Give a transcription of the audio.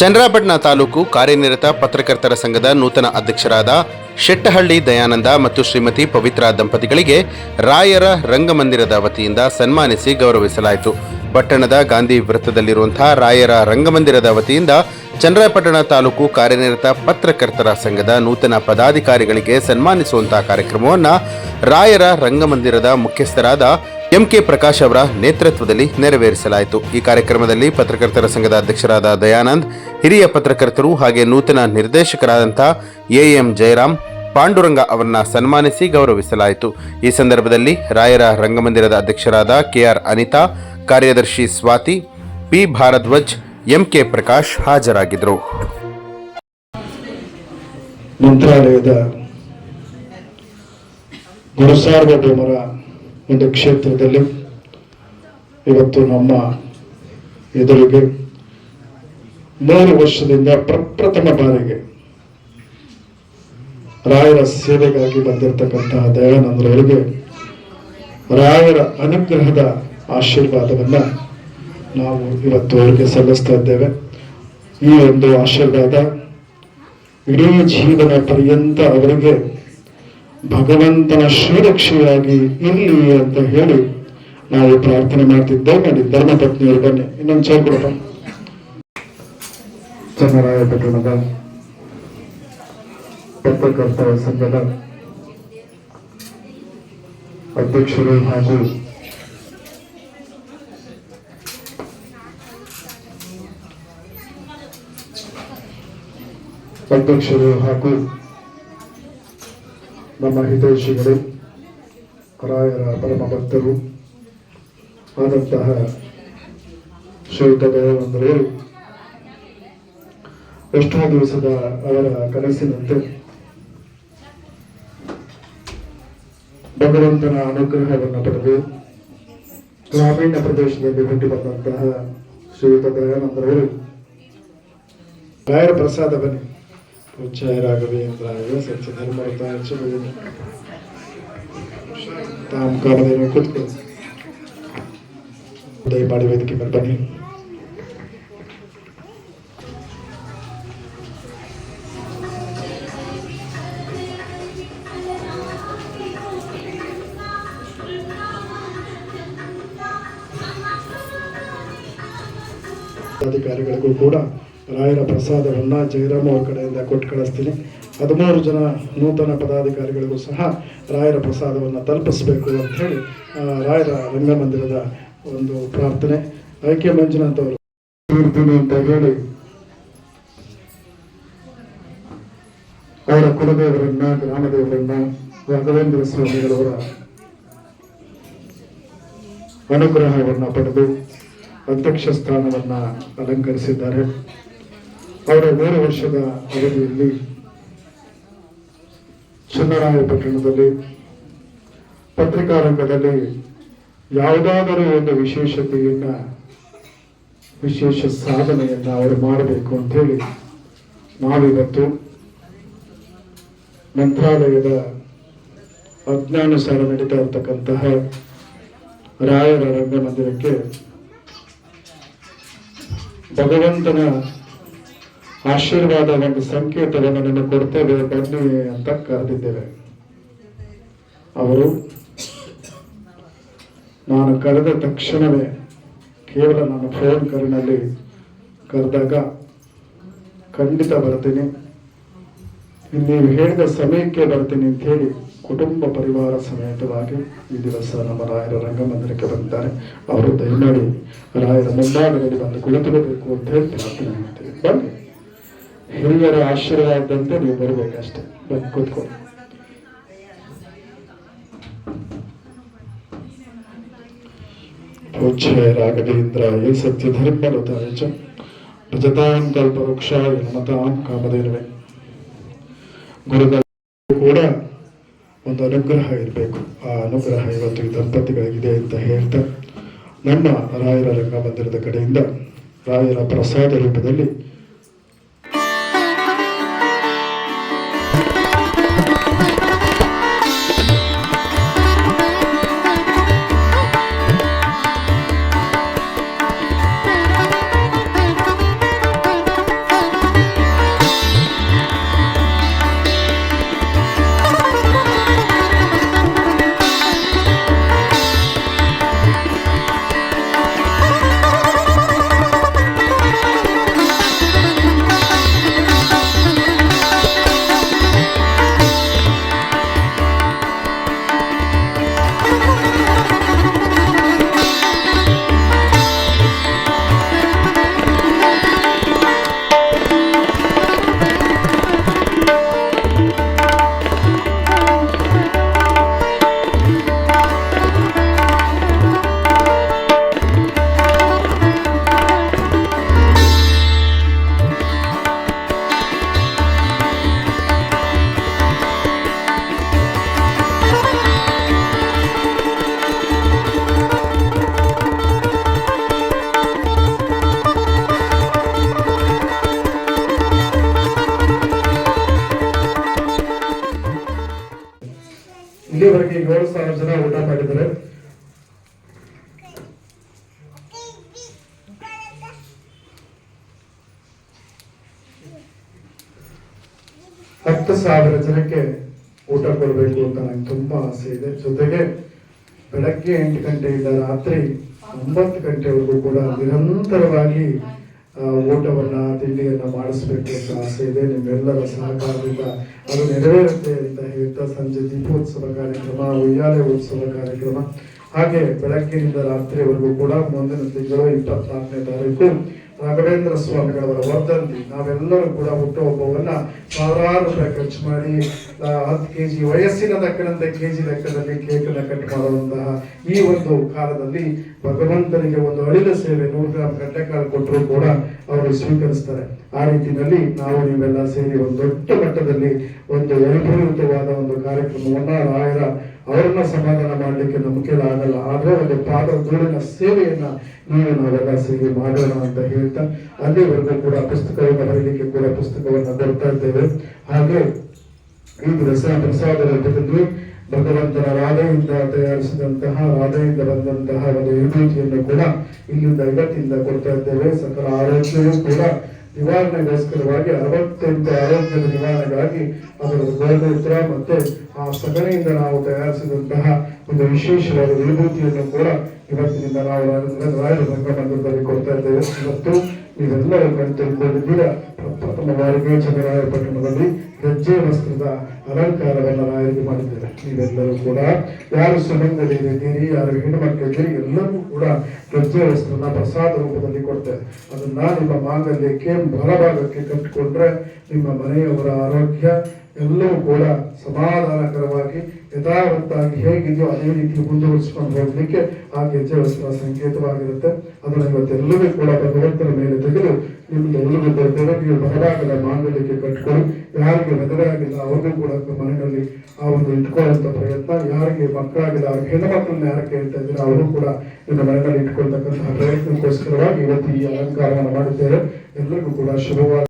ಚಂದ್ರಾಪಟ್ಟಣ ತಾಲೂಕು ಕಾರ್ಯನಿರತ ಪತ್ರಕರ್ತರ ಸಂಘದ ನೂತನ ಅಧ್ಯಕ್ಷರಾದ ಶೆಟ್ಟಹಳ್ಳಿ ದಯಾನಂದ ಮತ್ತು ಶ್ರೀಮತಿ ಪವಿತ್ರ ದಂಪತಿಗಳಿಗೆ ರಾಯರ ರಂಗಮಂದಿರದ ವತಿಯಿಂದ ಸನ್ಮಾನಿಸಿ ಗೌರವಿಸಲಾಯಿತು. ಪಟ್ಟಣದ ಗಾಂಧಿ ವೃತ್ತದಲ್ಲಿರುವಂತಹ ರಾಯರ ರಂಗಮಂದಿರದ ವತಿಯಿಂದ ಚಂದ್ರಾಪಟ್ಟಣ ತಾಲೂಕು ಕಾರ್ಯನಿರತ ಪತ್ರಕರ್ತರ ಸಂಘದ ನೂತನ ಪದಾಧಿಕಾರಿಗಳಿಗೆ ಸನ್ಮಾನಿಸುವಂತಹ ಕಾರ್ಯಕ್ರಮವನ್ನು ರಾಯರ ರಂಗಮಂದಿರದ ಮುಖ್ಯಸ್ಥರಾದ ಎಂಕೆ ಪ್ರಕಾಶ್ ಅವರ ನೇತೃತ್ವದಲ್ಲಿ ನೆರವೇರಿಸಲಾಯಿತು. ಈ ಕಾರ್ಯಕ್ರಮದಲ್ಲಿ ಪತ್ರಕರ್ತರ ಸಂಘದ ಅಧ್ಯಕ್ಷರಾದ ದಯಾನಂದ್, ಹಿರಿಯ ಪತ್ರಕರ್ತರು ಹಾಗೆ ನೂತನ ನಿರ್ದೇಶಕರಾದಂಥ ಎಎಂ ಜಯರಾಮ್, ಪಾಂಡುರಂಗ ಅವರನ್ನ ಸನ್ಮಾನಿಸಿ ಗೌರವಿಸಲಾಯಿತು. ಈ ಸಂದರ್ಭದಲ್ಲಿ ರಾಯರ ರಂಗಮಂದಿರದ ಅಧ್ಯಕ್ಷರಾದ ಕೆಆರ್ ಅನಿತಾ, ಕಾರ್ಯದರ್ಶಿ ಸ್ವಾತಿ, ಪಿ ಭಾರದ್ವಜ್ ಎಂಕೆ ಪ್ರಕಾಶ್ ಹಾಜರಾಗಿದ್ದರು. ಮಂತ್ರಾಲಯದ ಒಂದು ಕ್ಷೇತ್ರದಲ್ಲಿ ಇವತ್ತು ನಮ್ಮ ಎದುರಿಗೆ ಮೂರು ವರ್ಷದಿಂದ ಪ್ರಪ್ರಥಮ ಬಾರಿಗೆ ರಾಯರ ಸೇವೆಗಾಗಿ ಬಂದಿರತಕ್ಕಂತಹ ದಯಾನಂದರವರಿಗೆ ರಾಯರ ಅನುಗ್ರಹದ ಆಶೀರ್ವಾದವನ್ನ ನಾವು ಇವತ್ತು ಅವರಿಗೆ ಸಲ್ಲಿಸ್ತಾ ಇದ್ದೇವೆ. ಈ ಒಂದು ಆಶೀರ್ವಾದ ಇಡೀ ಜೀವನ ಪರ್ಯಂತ ಅವರಿಗೆ ಭಗವಂತನ ಶ್ರೀರಕ್ಷೆಯಾಗಿ ಇಲ್ಲಿ ಅಂತ ಹೇಳಿ ನಾವು ಪ್ರಾರ್ಥನೆ ಮಾಡ್ತಿದ್ದೇವೆ ನೋಡಿ ಧರ್ಮಪತ್ನಿಯರು ಬನ್ನಿ. ಇನ್ನೊಂದು ಚೌ ಕೊಡಪ್ಪ. ಚನ್ನರಾಯ ಪಟ್ಟಣದ ಸಂಘದ ಅಧ್ಯಕ್ಷರು ಹಾಗೂ ಅಧ್ಯಕ್ಷರು ಹಾಗೂ ನಮ್ಮ ಹಿತೈಷಿಗಳು ರಾಯರ ಪರಮ ಭಕ್ತರು ಆದಂತಹ ಶ್ರೀಯುತ ದಯಾನಂದರು ಎಷ್ಟೋ ದಿವಸದ ಅವರ ಕನಸಿನಂತೆ ಭಗವಂತನ ಅನುಗ್ರಹವನ್ನು ಪಡೆದು ಗ್ರಾಮೀಣ ಪ್ರದೇಶದಲ್ಲಿ ಹುಟ್ಟಿ ಬಂದಂತಹ ಶ್ರೀಯುತ ದಯಾನಂದರವರು ರಾಯರ ಪ್ರಸಾದ ಬನ್ನಿ ಪೂಜ್ಯಾಯ ರಾಘವೇಂದ್ರಾಯ ಸತ್ಯ ಧರ್ಮರತಾಯ ಚ ಭಜನೆ. ತಾವು ಕಾಲದೇನು ಕೂತ್ಕೊಳ್ಳಿ ದಯಮಾಡಿ ವೇದಿಕೆ ಮೇಲೆ ಬನ್ನಿ ಅಧಿಕಾರಿಗಳಿಗೂ ಕೂಡ ರಾಯರ ಪ್ರಸಾದವನ್ನು ಜಯರಾಮ್ ಅವ್ರ ಕಡೆಯಿಂದ ಕೊಟ್ಟು ಕಳಿಸ್ತೀನಿ. ಹದಿಮೂರು ಜನ ನೂತನ ಪದಾಧಿಕಾರಿಗಳಿಗೂ ಸಹ ರಾಯರ ಪ್ರಸಾದವನ್ನು ತಲುಪಿಸಬೇಕು ಅಂತ ಹೇಳಿ ರಾಯರ ರಂಗಮಂದಿರದ ಒಂದು ಪ್ರಾರ್ಥನೆ. ಐಕ್ಯ ಮಂಜುನಾಥ್ ಅವರು. ಇರ್ತೀನಿ ಅಂತ ಹೇಳಿ ಅವರ ಕುಲದೇವರನ್ನ, ಗ್ರಾಮದೇವರನ್ನ, ರಾಘವೇಂದ್ರ ಸ್ವಾಮಿಗಳವರ ಅನುಗ್ರಹವನ್ನು ಪಡೆದು ಅಧ್ಯಕ್ಷ ಸ್ಥಾನವನ್ನು ಅಲಂಕರಿಸಿದ್ದಾರೆ. ಅವರ ಮೂರು ವರ್ಷದ ಅವಧಿಯಲ್ಲಿ ಚನ್ನರಾಯಪಟ್ಟಣದಲ್ಲಿ ಪತ್ರಿಕಾರಂಗದಲ್ಲಿ ಯಾವುದಾದರೂ ಒಂದು ವಿಶೇಷತೆಯನ್ನ, ವಿಶೇಷ ಸಾಧನೆಯನ್ನ ಅವರು ಮಾಡಬೇಕು ಅಂತ ಹೇಳಿ ನಾವಿವತ್ತು ಮಂತ್ರಾಲಯದ ಅಜ್ಞಾನುಸಾರ ನಡೀತಾ ಇರತಕ್ಕಂತಹ ರಾಯರ ರಂಗಮಂದಿರಕ್ಕೆ ಭಗವಂತನ ಆಶೀರ್ವಾದ ಒಂದು ಸಂಕೇತವನ್ನು ಕೊಡ್ತೇವೆ ಬನ್ನಿ ಅಂತ ಕರೆದಿದ್ದೇವೆ. ಅವರು, ನಾನು ಕರೆದ ತಕ್ಷಣವೇ ಕೇವಲ ನಾನು ಫೋನ್ ಕರಿನಲ್ಲಿ ಕರೆದಾಗ ಖಂಡಿತ ಬರ್ತೀನಿ. ನೀವು ಹೇಳಿದ ಸಮಯಕ್ಕೆ ಬರ್ತೀನಿ ಅಂತ ಹೇಳಿ ಕುಟುಂಬ ಪರಿವಾರ ಸಮೇತವಾಗಿ ಈ ದಿವಸ ನಮ್ಮ ರಾಯರ ರಂಗಮಂದಿರಕ್ಕೆ ಬಂದಿದ್ದಾರೆ. ಅವರು ದಯಮಾಡಿ ರಾಯರ ಮುಂಭಾಗದಲ್ಲಿ ಬಂದು ಕುಳಿತುಕೋಬೇಕು ಅಂತ ಹೇಳಿ ಪ್ರಾರ್ಥನೆ ಮಾಡ್ತೀವಿ. ಬನ್ನಿ. ಹಿರಿಯರ ಆಶೀರ್ವಾದದಂತೆ ನೀವು ಬರಬೇಕಷ್ಟೇ. ಬಂದು ಕೂತ್ಕೊಂಡು ಯೇ ಸತ್ಯ ಧರ್ಮಲತಾಯ ಚ ಭಜತಾಂ ಕಲ್ಪವೃಕ್ಷಾಯ ನಮತಾಂ ಕಾಮಧೇನುವೆ. ಗುರುಗಳ ಕೂಡ ಒಂದು ಅನುಗ್ರಹ ಇರಬೇಕು. ಆ ಅನುಗ್ರಹ ಇವತ್ತು ಈ ದಂಪತಿಗಳಿಗಿದೆ ಅಂತ ಹೇಳ್ತಾ, ನಮ್ಮ ರಾಯರ ರಂಗಮಂದಿರದ ಕಡೆಯಿಂದ ರಾಯರ ಪ್ರಸಾದ ರೂಪದಲ್ಲಿ ಜನ ಊಟ ಮಾಡಿದ್ದಾರೆ. ಹತ್ತು ಸಾವಿರ ಜನಕ್ಕೆ ಊಟ ಕೊಡಬೇಕು ಅಂತ ನಂಗೆ ತುಂಬಾ ಆಸೆ ಇದೆ. ಜೊತೆಗೆ ಬೆಳಗ್ಗೆ ಎಂಟು ಗಂಟೆಯಿಂದ ರಾತ್ರಿ ಒಂಬತ್ತು ಗಂಟೆವರೆಗೂ ಕೂಡ ನಿರಂತರವಾಗಿ ಊಟವನ್ನ ತಿಂಡಿಯನ್ನ ಮಾಡಿಸ್ಬೇಕು ಅಂತ ಆಸೆ ಇದೆ. ನಿಮ್ಮೆಲ್ಲರ ಸಹಕಾರದಿಂದ ಅದು ನೆರವೇರುತ್ತೆ ಅಂತ ಹೇಳ್ತಾ ಸಂಜೆ ದೀಪೋತ್ಸವ ಕಾರ್ಯಕ್ರಮ, ಉಯ್ಯಾಲೆ ಉತ್ಸವ ಕಾರ್ಯಕ್ರಮ. ಹಾಗೆ ಬೆಳಗ್ಗಿನಿಂದ ರಾತ್ರಿವರೆಗೂ ಕೂಡ ಮುಂದಿನ ತಿಂಗಳು ಇಪ್ಪತ್ನಾಲ್ಕನೇ ತಾರೀಕು ರಾಘವೇಂದ್ರ ಸ್ವಾಮಿಗಳವರ ವರ್ಧಂತಿ ನಾವೆಲ್ಲರೂ ಕೂಡ ಹುಟ್ಟುಹಬ್ಬವನ್ನ ಸಾವಿರಾರು ರೂಪಾಯಿ ಖರ್ಚು ಮಾಡಿ ಹತ್ತು ಹತ್ತು ಕೆಜಿ ವಯಸ್ಸಿನ ಲೆಕ್ಕದಂತೆ ಕೆ ಜಿ ಲೆಕ್ಕದಲ್ಲಿ ಕೇಕ್ ಅನ್ನ ಕಟ್ ಮಾಡುವಂತಹ ಈ ಒಂದು ಕಾಲದಲ್ಲಿ ಭಗವಂತನಿಗೆ ಒಂದು ಅಳಿದ ಸೇವೆ ನೂರು ಗ್ರಾಮ್ ಕಾಲ ಕೊಟ್ಟರು ಕೂಡ ಅವರು ಸ್ವೀಕರಿಸ್ತಾರೆ. ಆ ರೀತಿಯಲ್ಲಿ ನಾವು ನೀವೆಲ್ಲ ಸೇರಿ ಒಂದು ದೊಡ್ಡ ಮಟ್ಟದಲ್ಲಿ ಒಂದು ವೈಭವಯುತವಾದ ಒಂದು ಕಾರ್ಯಕ್ರಮವನ್ನ ರಾಯರ ಅವರನ್ನ ಸಮಾಧಾನ ಮಾಡಲಿಕ್ಕೆ ನಮ್ಮ ಆಗಲ್ಲ. ಆದ್ರೆ ಒಂದು ಪಾದ ಧೂಳಿನ ಸೇವೆಯನ್ನ ನೀವು ನಾವೆಲ್ಲ ಸೇವೆ ಮಾಡೋಣ ಅಂತ ಹೇಳ್ತಾ ಅಲ್ಲಿವರೆಗೂ ಕೂಡ ಪುಸ್ತಕವನ್ನು ಬರೀಲಿಕ್ಕೆ ಕೂಡ ಪುಸ್ತಕವನ್ನ ಬರ್ತಾ ಇದ್ದೇವೆ. ಹಾಗೆ ಈ ದಿವಸ ಪ್ರಸಾದ ರೂಪದಲ್ಲಿ ಭಗವಂತನ ರಾಧೆಯಿಂದ ತಯಾರಿಸಿದಂತಹ, ರಾಧೆಯಿಂದ ಬಂದಂತಹ ಒಂದು ವಿಭೂತಿಯನ್ನು ಕೂಡ ಇಲ್ಲಿಂದ ಇವತ್ತಿಂದ ಕೊಡ್ತಾ ಇದ್ದೇವೆ. ಸಕಲ ಆರೋಗ್ಯವೂ ಕೂಡ ನಿವಾರಣೆಗೋಸ್ಕರವಾಗಿ, ಅರವತ್ತೆಂಟು ಆರೋಗ್ಯದ ನಿವಾರಣೆಗಾಗಿ ಅದರ ಗೋಮೂತ್ರ ಮತ್ತೆ ಆ ಸಗಣಿಯಿಂದ ನಾವು ತಯಾರಿಸಿದಂತಹ ಒಂದು ವಿಶೇಷವಾದ ವಿಭೂತಿಯನ್ನು ಕೂಡ ಇವತ್ತಿನಿಂದ ನಾವು ರಾಯರ ರಂಗಮಂದಿರದಲ್ಲಿ ಕೊಡ್ತಾ ಇದ್ದೇವೆ. ಮತ್ತು ನೀವೆಲ್ಲರೂ ಕಣ್ ತಿಳ್ಕೊಂಡಿದ್ದೀರಾ ಪ್ರಥಮ ಬಾರಿಗೆ ಚಂದ್ರಾಯ ಹೆಜ್ಜೆ ವಸ್ತ್ರದ ಅಲಂಕಾರವನ್ನು ಇದು ಮಾಡಿದ್ದೇವೆ. ನೀವೆಲ್ಲರೂ ಕೂಡ ಯಾರು ಸುಮಂಗಲಿದ್ದೀರಿ ಯಾರು ಹೆಣ್ಣುಮಕ್ಕಳಿದ್ದೀರಿ ಎಲ್ಲರೂ ಕೂಡ ವಸ್ತ್ರನ ಪ್ರಸಾದ ರೂಪದಲ್ಲಿ ಕೊಡ್ತೇವೆ. ಅದನ್ನ ನಿಮ್ಮ ಮಾಂಗಲ್ಯಕ್ಕೆ ಬಲಭಾಗಕ್ಕೆ ಕಟ್ಟಿಕೊಂಡ್ರೆ ನಿಮ್ಮ ಮನೆಯವರ ಆರೋಗ್ಯ ಎಲ್ಲವೂ ಕೂಡ ಸಮಾಧಾನಕರವಾಗಿ, ಯಥಾವತ್ತಾಗಿ ಹೇಗಿದೆಯೋ ಅದೇ ರೀತಿ ಮುಂದುವರಿಸಿಕೊಂಡು ಹೋಗ್ಲಿಕ್ಕೆ ಆ ಗೆಜ್ಜೆ ಸಂಕೇತವಾಗಿರುತ್ತೆ. ಅದನ್ನು ಇವತ್ತೆಲ್ಲವೂ ಕೂಡ ಭಗವಂತನ ಮೇಲೆ ತೆಗೆದು ನಿಮ್ಮ ಬಹಳ ನೀವು ಮಾಂಗಲ್ಯಕ್ಕೆ ಕಟ್ಟಿಕೊಂಡು. ಯಾರಿಗೆ ಮದುವೆ ಆಗಿಲ್ಲ ಅವ್ರಿಗೂ ಕೂಡ ಮನೆಯಲ್ಲಿ ಆ ಒಂದು ಇಟ್ಕೊಳ್ಳುವಂತ ಪ್ರಯತ್ನ, ಯಾರಿಗೆ ಮಕ್ಕಳಾಗಿಲ್ಲ ಹೆಣ್ಣು ಮಕ್ಕಳನ್ನ ಯಾರು ಕೇಳ್ತಾ ಇದ್ದೀರಾ ಅವರು ಕೂಡ ನಿಮ್ಮ ಮನೆಯಲ್ಲಿ ಇಟ್ಕೊಳ್ತಕ್ಕಂತಹ ಪ್ರಯತ್ನಕ್ಕೋಸ್ಕರವಾಗಿ ಇವತ್ತು ಈ ಅಲಂಕಾರವನ್ನು ಮಾಡಿದ್ದೇವೆ ಎಲ್ಲರಿಗೂ ಕೂಡ ಶುಭವಾದ